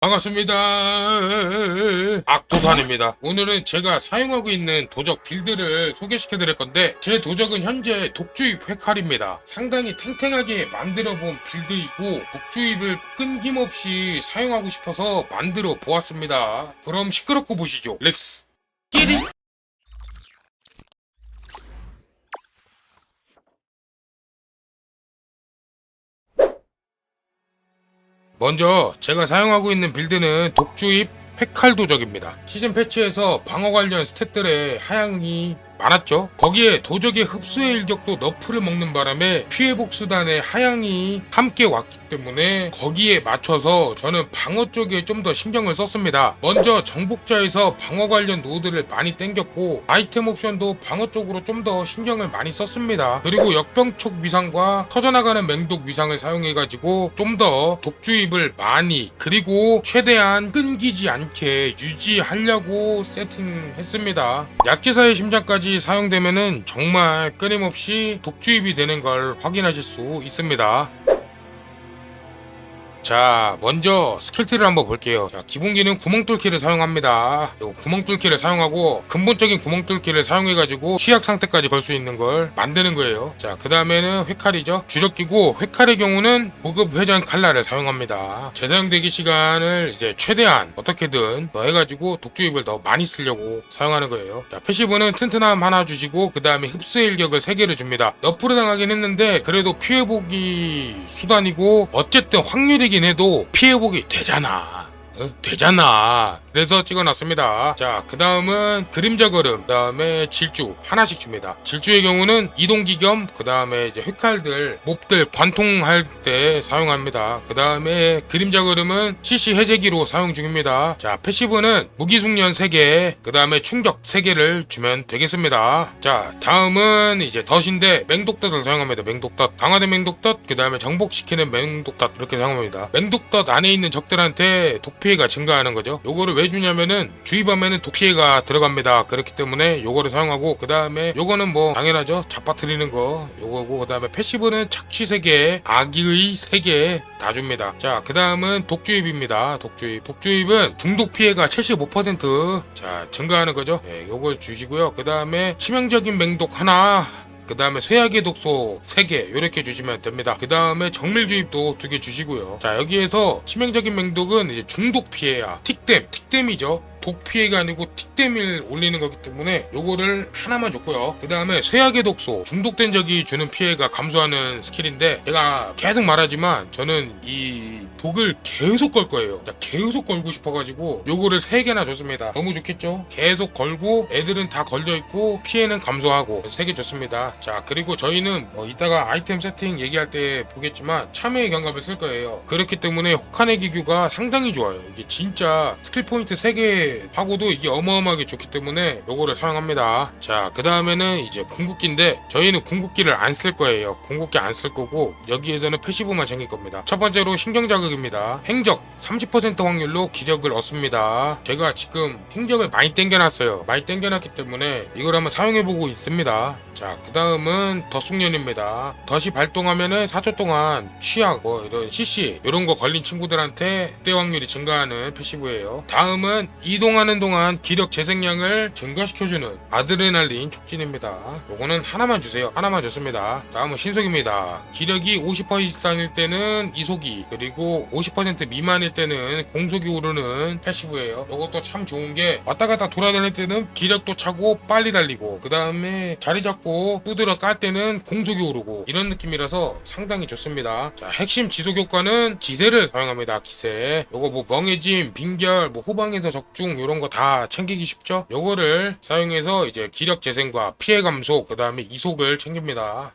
반갑습니다. 악도산입니다. 오늘은 제가 사용하고 있는 도적 빌드를 소개시켜 드릴 건데 제 도적은 현재 독주입 회칼입니다. 상당히 탱탱하게 만들어 본 빌드이고 독주입을 끊김없이 사용하고 싶어서 만들어 보았습니다. 그럼 시끄럽고 보시죠. 렛츠 끼리 먼저 제가 사용하고 있는 빌드는 독주입 페칼 도적입니다. 시즌 패치에서 방어 관련 스탯들의 하향이 많았죠. 거기에 도적의 흡수의 일격도 너프를 먹는 바람에 피해 복수단의 하향이 함께 왔기 때문에 거기에 맞춰서 저는 방어 쪽에 좀 더 신경을 썼습니다. 먼저 정복자에서 방어 관련 노드를 많이 땡겼고 아이템 옵션도 방어 쪽으로 좀 더 신경을 많이 썼습니다. 그리고 역병촉 위상과 터져나가는 맹독 위상을 사용해가지고 좀 더 독주입을 많이 그리고 최대한 끊기지 않게 유지하려고 세팅했습니다. 약지사의 심장까지 사용되면은 정말 끊임없이 독주입이 되는 걸 확인하실 수 있습니다. 자, 먼저 스킬트를 한번 볼게요. 자, 기본기는 구멍 뚫기를 사용합니다. 요 구멍 뚫기를 사용하고 근본적인 구멍 뚫기를 사용해가지고 취약 상태까지 걸 수 있는 걸 만드는 거예요. 자, 그 다음에는 회칼이죠. 주력기고 회칼의 경우는 고급 회전 칼날을 사용합니다. 재사용 대기 시간을 이제 최대한 어떻게든 더 해가지고 독주입을 더 많이 쓰려고 사용하는 거예요. 자, 패시브는 튼튼함 하나 주시고 그 다음에 흡수의 일격을 3개를 줍니다. 너프를 당하긴 했는데 그래도 피해보기 수단이고 어쨌든 확률이긴 해도 피해보기 되잖아. 어? 되잖아. 그래서 찍어놨습니다. 자, 그 다음은 그림자 걸음, 그 다음에 질주 하나씩 줍니다. 질주의 경우는 이동기 겸, 그 다음에 이제 획칼들, 몹들 관통할 때 사용합니다. 그 다음에 그림자 걸음은 CC 해제기로 사용 중입니다. 자, 패시브는 무기숙련 3개, 그 다음에 충격 3개를 주면 되겠습니다. 자, 다음은 이제 덫인데 맹독덫을 사용합니다. 맹독덫. 강화된 맹독덫, 그 다음에 정복시키는 맹독덫 이렇게 사용합니다. 맹독덫 안에 있는 적들한테 독피 해가 증가하는 거죠. 요거를 왜 주냐면은 주의 밤에는 독 피해가 들어갑니다. 그렇기 때문에 요거를 사용하고 그 다음에 요거는 뭐 당연하죠. 잡아뜨리는 거 요거고 그 다음에 패시브는 착취 3개, 악의 3개 다 줍니다. 자, 그 다음은 독주입입니다. 독주입. 독주입은 중독 피해가 75%자 증가하는 거죠. 네, 요걸 주시고요. 그 다음에 치명적인 맹독 하나 그 다음에 쇠약의 독소 3개 이렇게 주시면 됩니다. 그 다음에 정밀 주입도 2개 주시고요. 자 여기에서 치명적인 맹독은 이제 중독 피해야 틱댐 틱댐이죠. 독 피해가 아니고 틱댐을 올리는 거기 때문에 요거를 하나만 줬고요. 그 다음에 쇠약의 독소 중독된 적이 주는 피해가 감소하는 스킬인데 제가 계속 말하지만 저는 이 독을 계속 걸 거예요. 자, 계속 걸고 싶어가지고 요거를 3개나 줬습니다. 너무 좋겠죠? 계속 걸고 애들은 다 걸려 있고 피해는 감소하고 3개 줬습니다. 자 그리고 저희는 뭐 이따가 아이템 세팅 얘기할 때 보겠지만 참여의 경갑을 쓸 거예요. 그렇기 때문에 혹한의 기규가 상당히 좋아요. 이게 진짜 스킬 포인트 3개 하고도 이게 어마어마하게 좋기 때문에 요거를 사용합니다. 자, 그 다음에는 이제 궁극기인데 저희는 궁극기를 안 쓸 거예요. 궁극기 안 쓸 거고 여기에서는 패시브만 챙길 겁니다. 첫 번째로 신경자극입니다. 행적 30% 확률로 기력을 얻습니다. 제가 지금 행적을 많이 땡겨놨어요. 많이 땡겨놨기 때문에 이걸 한번 사용해보고 있습니다. 자, 그 다음은 덧숙련입니다. 덫이 발동하면은 4초 동안 취약, 뭐 이런 CC 이런 거 걸린 친구들한테 대 확률이 증가하는 패시브예요. 다음은 이 동하는 동안 기력 재생량을 증가시켜주는 아드레날린 촉진입니다. 요거는 하나만 주세요. 하나만 줬습니다. 다음은 신속입니다. 기력이 50% 이상일 때는 이속이 그리고 50% 미만일 때는 공속이 오르는 패시브예요. 요것도 참 좋은 게 왔다 갔다 돌아다닐 때는 기력도 차고 빨리 달리고 그 다음에 자리 잡고 두드러 깔 때는 공속이 오르고 이런 느낌이라서 상당히 좋습니다. 자 핵심 지속 효과는 지세를 사용합니다. 기세. 요거 뭐 멍해짐, 빈결, 뭐 후방에서 적중 이런 거 다 챙기기 쉽죠? 요거를 사용해서 이제 기력 재생과 피해 감소 그 다음에 이속을 챙깁니다.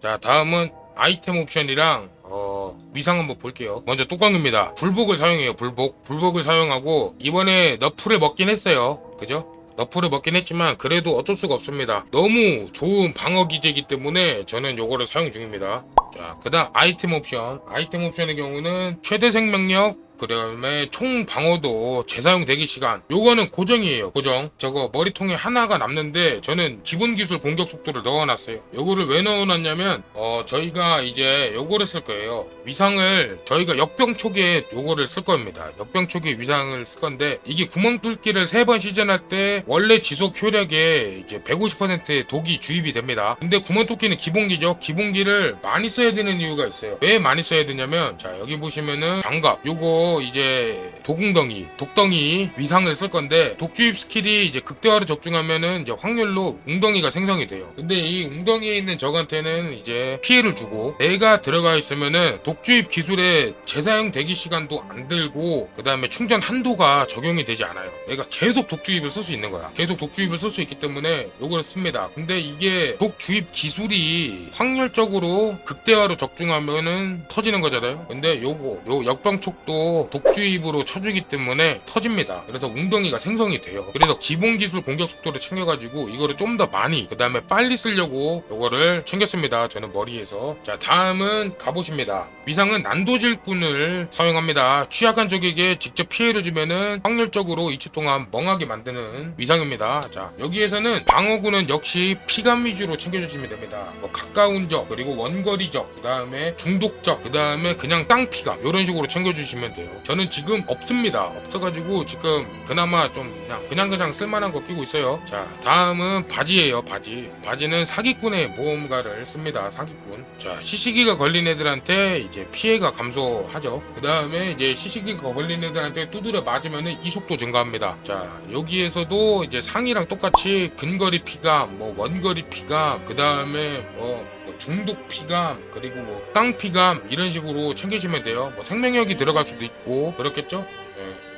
자 다음은 아이템 옵션이랑 어, 위상 한번 볼게요. 먼저 뚜껑입니다. 불복을 사용해요. 불복. 불복을 사용하고 이번에 너프를 먹긴 했어요. 그죠? 너프를 먹긴 했지만 그래도 어쩔 수가 없습니다. 너무 좋은 방어 기제이기 때문에 저는 요거를 사용 중입니다. 자, 그다음 아이템 옵션. 아이템 옵션의 경우는 최대 생명력 그 다음에 총 방어도 재사용 대기 시간. 요거는 고정이에요 고정. 저거 머리통에 하나가 남는데 저는 기본 기술 공격 속도를 넣어놨어요. 요거를 왜 넣어놨냐면 어 저희가 이제 요거를 쓸 거예요. 위상을 저희가 역병 초기에 요거를 쓸 겁니다. 역병 초기에 위상을 쓸 건데 이게 구멍 뚫기를 세 번 시전할 때 원래 지속 효력에 이제 150%의 독이 주입이 됩니다. 근데 구멍 뚫기는 기본기죠. 기본기를 많이 써야 되는 이유가 있어요. 왜 많이 써야 되냐면 자 여기 보시면은 장갑. 요거 이제 도궁덩이 독덩이 위상을 쓸 건데 독주입 스킬이 이제 극대화를 적중하면은 이제 확률로 웅덩이가 생성이 돼요. 근데 이 웅덩이에 있는 적한테는 이제 피해를 주고 내가 들어가 있으면은 독주입 기술의 재사용 대기 시간도 안 들고 그 다음에 충전 한도가 적용이 되지 않아요. 내가 계속 독주입을 쓸 수 있는 거야. 계속 독주입을 쓸 수 있기 때문에 요걸 씁니다. 근데 이게 독주입 기술이 확률적으로 극대화로 적중하면은 터지는 거잖아요. 근데 요거 요 역방촉도 독주입으로 쳐주기 때문에 터집니다. 그래서 웅덩이가 생성이 돼요. 그래서 기본 기술 공격 속도를 챙겨가지고 이거를 좀 더 많이 그 다음에 빨리 쓰려고 요거를 챙겼습니다. 저는 머리에서. 자 다음은 갑옷입니다 위상은 난도질꾼을 사용합니다. 취약한 적에게 직접 피해를 주면은 확률적으로 2초 동안 멍하게 만드는 위상입니다. 자 여기에서는 방어구는 역시 피감 위주로 챙겨주시면 됩니다. 뭐 가까운 적 그리고 원거리 적그 다음에 중독 적 그 다음에 그냥 땅 피감 이런 식으로 챙겨주시면 돼요. 저는 지금 없습니다. 없어가지고 지금 그나마 좀 그냥 그냥 그냥 쓸만한 거 끼고 있어요. 자 다음은 바지예요 바지. 바지는 사기꾼의 모험가를 씁니다 사기꾼. 자 시시기가 걸린 애들한테 이제 피해가 감소하죠. 그 다음에 이제 시시기가 걸린 애들한테 두드려 맞으면은 이속도 증가합니다. 자 여기에서도 이제 상이랑 똑같이 근거리 피감 뭐 원거리 피감 그 다음에 뭐뭐 중독 피감 그리고 뭐 땅피감 이런 식으로 챙기시면 돼요. 뭐 생명력이 들어갈 수도 있고 그렇겠죠? 예.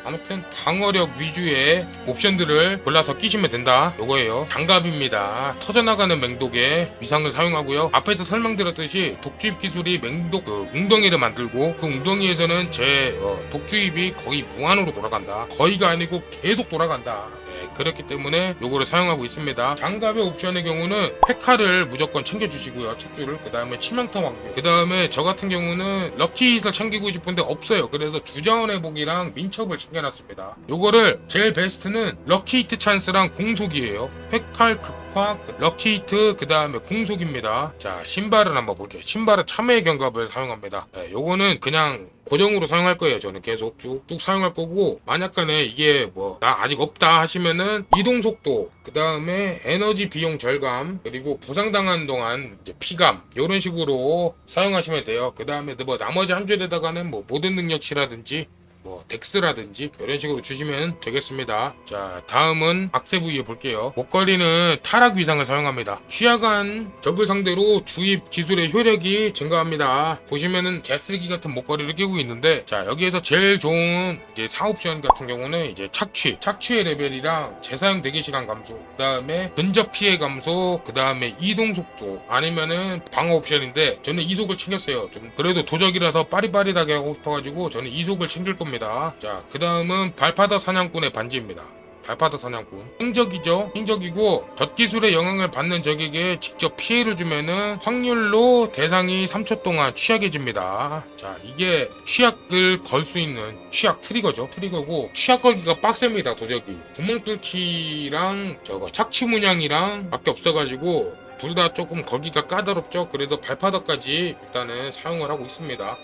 아무튼 방어력 위주의 옵션들을 골라서 끼시면 된다. 요거예요. 장갑입니다. 터져나가는 맹독에 위상을 사용하고요. 앞에서 설명드렸듯이 독주입 기술이 맹독 그 웅덩이를 만들고 그 웅덩이에서는 제 어, 독주입이 거의 무한으로 돌아간다. 거의가 아니고 계속 돌아간다 예, 그렇기 때문에 요거를 사용하고 있습니다. 장갑의 옵션의 경우는 페카를 무조건 챙겨주시고요. 척주를 그 다음에 치명타 확률. 그 다음에 저 같은 경우는 럭키hit을 챙기고 싶은데 없어요. 그래서 주자원 회복이랑 민첩을 챙겨놨습니다. 요거를 제일 베스트는 럭키히트 찬스랑 공속이에요. 획칼 극 화 럭키히트 그 다음에 공속입니다. 자 신발을 한번 볼게요. 신발은 참외 견갑을 사용합니다. 네, 요거는 그냥 고정으로 사용할 거예요 저는 계속. 쭉쭉 사용할 거고 만약 간에 이게 뭐 나 아직 없다 하시면은 이동 속도 그 다음에 에너지 비용 절감 그리고 부상당한 동안 이제 피감 이런 식으로 사용하시면 돼요. 그 다음에 뭐 나머지 한 줄에다가는 뭐 모든 능력치라든지 뭐 덱스라든지 이런 식으로 주시면 되겠습니다. 자 다음은 악세 부위에 볼게요. 목걸이는 타락 위상을 사용합니다. 취약한 적을 상대로 주입 기술의 효력이 증가합니다. 보시면은 개쓰기 같은 목걸이를 끼고 있는데 자 여기에서 제일 좋은 이제 사옵션 같은 경우는 이제 착취, 착취의 레벨이랑 재사용 대기 시간 감소, 그 다음에 근접 피해 감소, 그 다음에 이동 속도 아니면은 방어 옵션인데 저는 이속을 챙겼어요. 좀 그래도 도적이라서 빠리빠리하게 하고 싶어가지고 저는 이속을 챙길 겁니다. 자, 그 다음은 발파더 사냥꾼의 반지입니다. 발파더 사냥꾼. 행적이죠. 행적이고 젖기술의 영향을 받는 적에게 직접 피해를 주면은 확률로 대상이 3초 동안 취약해집니다. 자, 이게 취약을 걸 수 있는 취약 트리거죠. 트리거고 취약 걸기가 빡셉니다. 도적이. 구멍 뚫기랑 저거 착취 문양이랑 밖에 없어가지고 둘 다 조금 걸기가 까다롭죠. 그래서 발파더까지 일단은 사용을 하고 있습니다.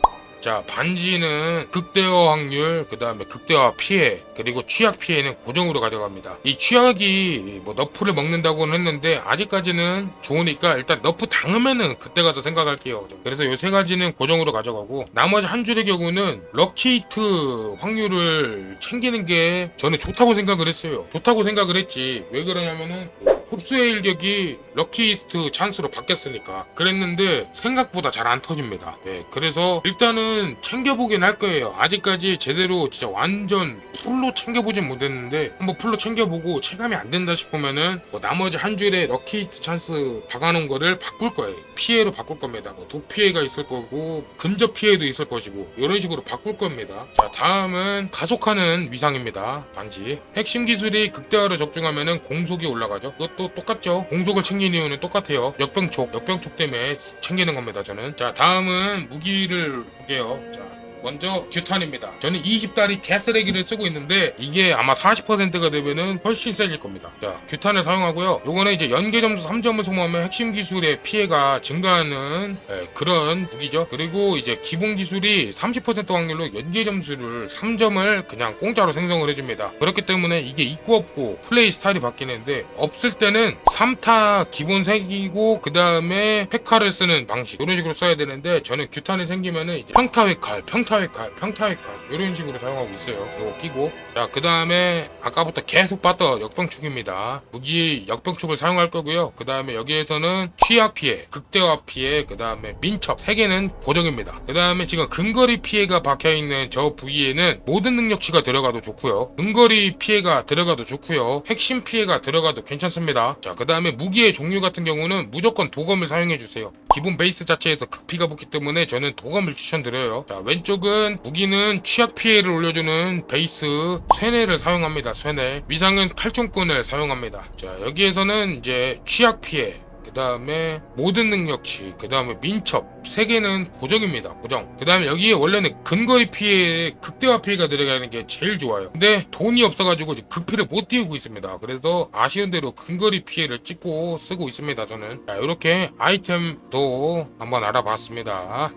자 반지는 극대화 확률 그 다음에 극대화 피해 그리고 취약 피해는 고정으로 가져갑니다. 이 취약이 뭐 너프를 먹는다고는 했는데 아직까지는 좋으니까 일단 너프 당하면은 그때 가서 생각할게요. 그래서 요 세 가지는 고정으로 가져가고 나머지 한 줄의 경우는 럭키히트 확률을 챙기는 게 저는 좋다고 생각을 했어요. 좋다고 생각을 했지. 왜 그러냐면은 흡수의 일격이 럭키히트 찬스로 바뀌었으니까 그랬는데 생각보다 잘 안 터집니다. 예, 그래서 일단은 챙겨보긴 할 거예요. 아직까지 제대로 진짜 완전 풀로 챙겨보진 못했는데 한번 풀로 챙겨보고 체감이 안 된다 싶으면은 뭐 나머지 한 줄에 럭키 히트 찬스 박아놓은 거를 바꿀 거예요. 피해로 바꿀 겁니다. 뭐 도피해가 있을 거고 근접 피해도 있을 것이고 이런 식으로 바꿀 겁니다. 자 다음은 가속하는 위상입니다. 반지 핵심 기술이 극대화로 적중하면은 공속이 올라가죠. 그것도 똑같죠. 공속을 챙기는 이유는 똑같아요. 역병촉, 역병촉 때문에 챙기는 겁니다. 저는. 자, 다음은 무기를 볼게요. 자, 먼저 규탄입니다. 저는 20달이 개쓰레기를 쓰고 있는데 이게 아마 40%가 되면은 훨씬 세질 겁니다. 자, 규탄을 사용하고요. 요거는 이제 연계 점수 3점을 소모하면 핵심 기술의 피해가 증가하는 예, 그런 무기죠. 그리고 이제 기본 기술이 30% 확률로 연계 점수를 3점을 그냥 공짜로 생성을 해줍니다. 그렇기 때문에 이게 있고 없고 플레이 스타일이 바뀌는데 없을 때는 3타 기본 색이고 그 다음에 페카를 쓰는 방식 이런 식으로 써야 되는데 저는 규탄이 생기면은 이제 평타 회 칼, 평타 회 칼, 평타회 칼 이런 식으로 사용하고 있어요. 이거 끼고 자 그 다음에 아까부터 계속 봤던 역병축입니다. 무기 역병축을 사용할 거고요. 그 다음에 여기에서는 취약 피해, 극대화 피해, 그 다음에 민첩 세 개는 고정입니다. 그 다음에 지금 근거리 피해가 박혀 있는 저 부위에는 모든 능력치가 들어가도 좋고요. 근거리 피해가 들어가도 좋고요. 핵심 피해가 들어가도 괜찮습니다. 자, 그 다음에 무기의 종류 같은 경우는 무조건 도검을 사용해 주세요. 기본 베이스 자체에서 극피가 붙기 때문에 저는 도검을 추천드려요. 자, 왼쪽 은 무기는 취약 피해를 올려주는 베이스 쇠뇌를 사용합니다. 쇠뇌. 위상은 칼총꾼을 사용합니다. 자, 여기에서는 이제 취약 피해, 그 다음에 모든 능력치, 그 다음에 민첩 세 개는 고정입니다. 고정. 그 다음에 여기에 원래는 근거리 피해, 극대화 피해가 들어가는 게 제일 좋아요. 근데 돈이 없어가지고 극피를 못 띄우고 있습니다. 그래서 아쉬운 대로 근거리 피해를 찍고 쓰고 있습니다. 저는 자, 이렇게 아이템도 한번 알아봤습니다.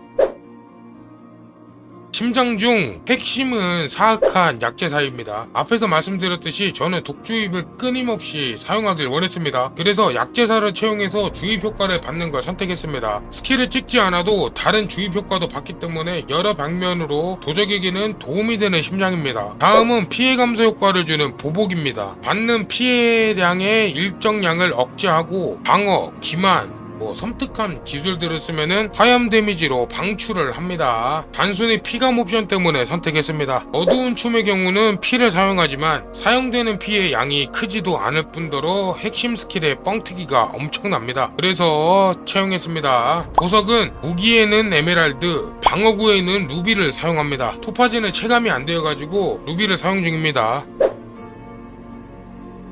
심장 중 핵심은 사악한 약제사입니다. 앞에서 말씀드렸듯이 저는 독주입을 끊임없이 사용하길 원했습니다. 그래서 약제사를 채용해서 주입 효과를 받는 걸 선택했습니다. 스킬을 찍지 않아도 다른 주입 효과도 받기 때문에 여러 방면으로 도적에게는 도움이 되는 심장입니다. 다음은 피해 감소 효과를 주는 보복입니다. 받는 피해량의 일정량을 억제하고 방어, 기만, 뭐 섬뜩한 기술들을 쓰면은 화염 데미지로 방출을 합니다. 단순히 피감 옵션 때문에 선택했습니다. 어두운 춤의 경우는 피를 사용하지만 사용되는 피의 양이 크지도 않을 뿐더러 핵심 스킬의 뻥튀기가 엄청납니다. 그래서 채용했습니다. 보석은 무기에는 에메랄드, 방어구에는 루비를 사용합니다. 토파즈는 체감이 안 되어가지고 루비를 사용 중입니다.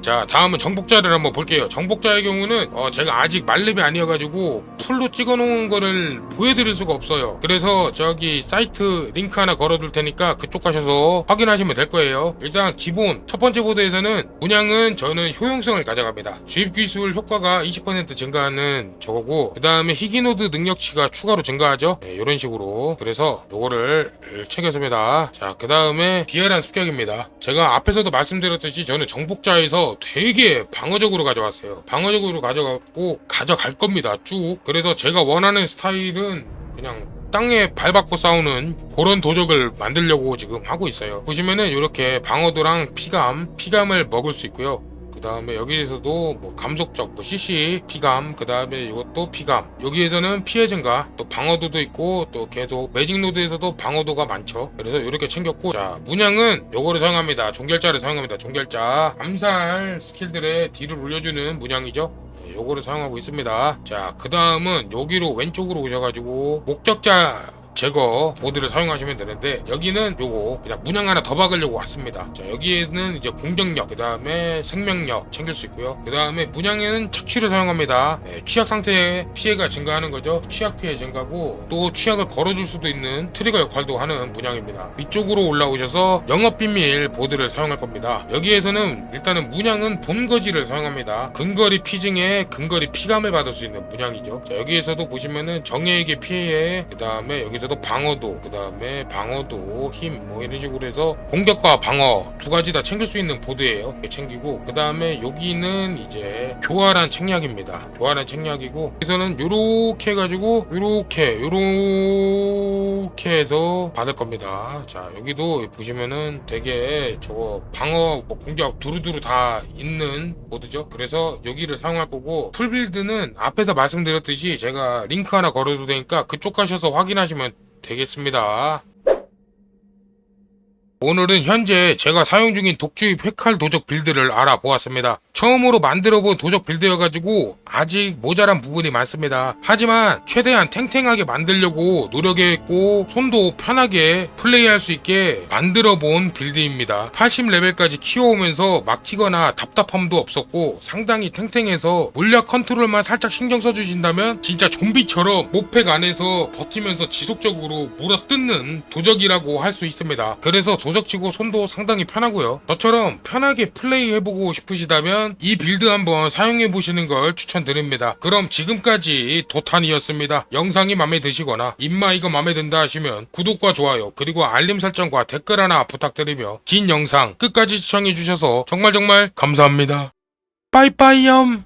자 다음은 정복자를 한번 볼게요. 정복자의 경우는 어, 제가 아직 말렙이 아니어가지고 풀로 찍어놓은 거를 보여드릴 수가 없어요. 그래서 저기 사이트 링크 하나 걸어둘 테니까 그쪽 가셔서 확인하시면 될 거예요. 일단 기본 첫 번째 보드에서는 문양은 저는 효용성을 가져갑니다. 주입 기술 효과가 20% 증가하는 저거고 그 다음에 희귀노드 능력치가 추가로 증가하죠? 네, 이런 식으로. 그래서 요거를 챙겼습니다. 자그 다음에 비열한 습격입니다. 제가 앞에서도 말씀드렸듯이 저는 정복자에서 되게 방어적으로 가져왔어요. 방어적으로 가져갔고 가져갈 겁니다. 쭉. 그래서 제가 원하는 스타일은 그냥 땅에 밟았고 싸우는 그런 도적을 만들려고 지금 하고 있어요. 보시면은 이렇게 방어도랑 피감, 피감을 먹을 수 있고요. 그 다음에 여기에서도 뭐 감속적 뭐 CC 피감 그 다음에 이것도 피감. 여기에서는 피해 증가 또 방어도도 있고 또 계속 매직 노드에서도 방어도가 많죠. 그래서 이렇게 챙겼고. 자 문양은 요거를 사용합니다. 종결자를 사용합니다. 종결자. 암살 스킬들의 딜을 올려주는 문양이죠. 네, 요거를 사용하고 있습니다. 자 그 다음은 여기로 왼쪽으로 오셔가지고 목적자 제거 모드를 사용하시면 되는데 여기는 요거 그냥 문양 하나 더 박으려고 왔습니다. 자 여기에는 이제 공격력 그 다음에 생명력 챙길 수 있고요. 그 다음에 문양에는 착취를 사용합니다. 네, 취약 상태에 피해가 증가하는 거죠. 취약 피해 증가고 또 취약을 걸어줄 수도 있는 트리거 역할도 하는 문양입니다. 위쪽으로 올라오셔서 영업 비밀 보드를 사용할 겁니다. 여기에서는 일단은 문양은 본거지를 사용합니다. 근거리 피증에 근거리 피감을 받을 수 있는 문양이죠. 자 여기에서도 보시면은 정예에게 피해 그 다음에 여기서 도 방어도 그 다음에 방어도 힘 뭐 이런 식으로 해서 공격과 방어 두 가지 다 챙길 수 있는 보드예요. 챙기고 그 다음에 여기는 이제 교활한 책략입니다. 교활한 책략이고 여기서는 요렇게 해가지고 요렇게 요렇게 해서 받을 겁니다. 자 여기도 보시면은 되게 저거 방어 뭐 공격 두루두루 다 있는 보드죠. 그래서 여기를 사용할 거고 풀빌드는 앞에서 말씀드렸듯이 제가 링크 하나 걸어도 되니까 그쪽 가셔서 확인하시면 되겠습니다. 오늘은 현재 제가 사용 중인 독주입 회칼 도적 빌드를 알아보았습니다. 처음으로 만들어본 도적 빌드여가지고 아직 모자란 부분이 많습니다. 하지만 최대한 탱탱하게 만들려고 노력했고 손도 편하게 플레이할 수 있게 만들어본 빌드입니다. 80레벨까지 키워오면서 막히거나 답답함도 없었고 상당히 탱탱해서 물약 컨트롤만 살짝 신경 써주신다면 진짜 좀비처럼 모팩 안에서 버티면서 지속적으로 물어뜯는 도적이라고 할 수 있습니다. 그래서 도적치고 손도 상당히 편하고요. 저처럼 편하게 플레이 해보고 싶으시다면 이 빌드 한번 사용해 보시는 걸 추천드립니다. 그럼 지금까지 도탄이었습니다. 영상이 마음에 드시거나 입마이가 마음에 든다 하시면 구독과 좋아요 그리고 알림 설정과 댓글 하나 부탁드리며 긴 영상 끝까지 시청해 주셔서 정말 정말 감사합니다. 빠이빠이염